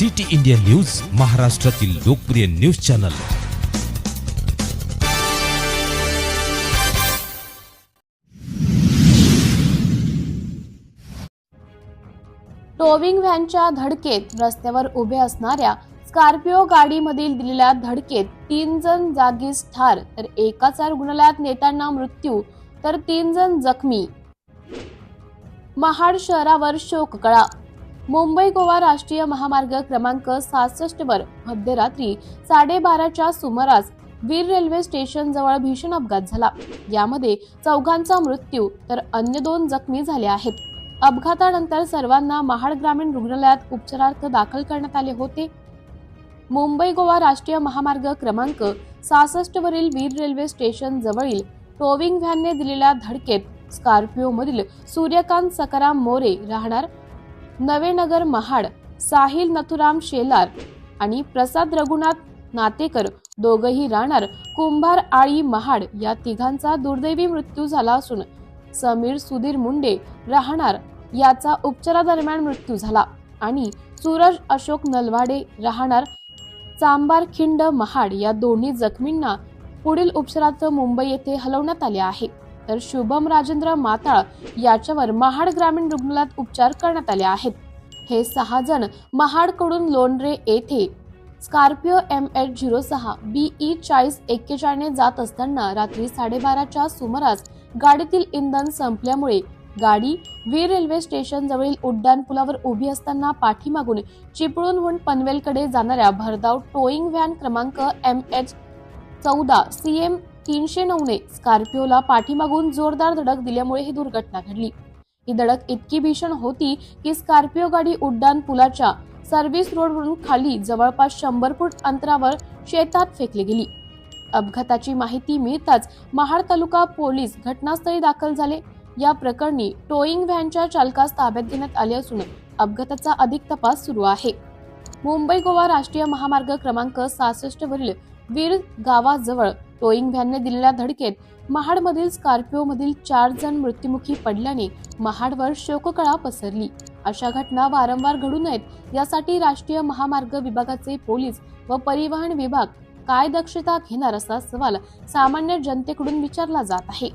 City India news महाराष्ट्रातील लोकप्रिय news channel. Towing व्हॅनच्या धडकेत रस्त्यावर उभे असणाऱ्या स्कॉर्पिओ गाडीमधील दिलेल्या धडकेत तीन जण जागीच ठार तर एकाचा रुग्णालयात नेताना मृत्यू तर तीन जण जखमी. महाड शहरावर शोककळा मुंबई गोवा राष्ट्रीय महामार्ग क्रमांक सहासष्ट वर मध्यरात्री साडेबाराच्या सुमारास वीर रेल्वे स्टेशन जवळ भीषण अपघात झाला. यामध्ये चौघांचा मृत्यू तर अन्य दोन जखमी झाले आहेत. अपघातानंतर सर्वांना महाड ग्रामीण रुग्णालयात उपचारार्थ दाखल करण्यात आले होते. मुंबई गोवा राष्ट्रीय महामार्ग क्रमांक सहासष्ट वरील वीर रेल्वे स्टेशन जवळील टोविंग व्हॅनने दिलेल्या धडकेत स्कॉर्पिओ मधील सूर्यकांत सकाराम मोरे राहणार नवेनगर महाड साहिल नथुराम शेलार आणि प्रसाद रघुनाथ नातेकर दोघही राहणार कुंभार आळी महाड या तिघांचा दुर्दैवी मृत्यू झाला असून समीर सुधीर मुंडे राहणार याचा उपचारादरम्यान मृत्यू झाला आणि सूरज अशोक नलवाडे राहणार चांबार खिंड महाड या दोन्ही जखमींना पुढील उपचारार्थ मुंबई येथे हलवण्यात आले आहे. तर शुभम राजेंद्र माताळ याच्यावर महाड ग्रामीण रुग्णालयात उपचार करण्यात आले आहेत. हे सहा जण महाडकडून लोंढरे येथे स्कॉर्पिओ एम एच झिरो सहा बीई चाळीस एक्केचाळीने जात असताना रात्री साडेबाराच्या सुमारास गाडीतील इंधन संपल्यामुळे गाडी वीर रेल्वे स्टेशन जवळील उड्डाण पुलावर उभी असताना पाठीमागून चिपळूणहून पनवेलकडे जाणाऱ्या भरधाव टोईंग व्हॅन क्रमांक एम एच चौदा सी एम तीनशे नऊने स्कॉर्पिओला पाठीमागून जोरदार धडक दिल्यामुळे ही दुर्घटना घडली. ही धडक इतकी भीषण होती की स्कॉर्पिओ गाडी उड्डाण पुलाच्या सर्व्हिस रोडवरून खाली जवळपास शंभर फूट अंतरावर शेतात फेकली गेली. अपघाताची माहिती मिळताच महाड तालुका पोलीस घटनास्थळी दाखल झाले. या प्रकरणी टोईंग व्हॅनच्या चालकास ताब्यात घेण्यात आले असून अपघाताचा अधिक तपास सुरू आहे. मुंबई गोवा राष्ट्रीय महामार्ग क्रमांक सहासष्ट वरील वीर गावाजवळ टोईंग व्हॅनने दिलेल्या धडकेत महाडमधील स्कॉर्पिओमधील चार जण मृत्युमुखी पडल्याने महाडवर शोककळा पसरली. अशा घटना वारंवार घडू नयेत यासाठी राष्ट्रीय महामार्ग विभागाचे पोलीस व परिवहन विभाग काय दक्षता घेणार असा सवाल सामान्य जनतेकडून विचारला जात आहे.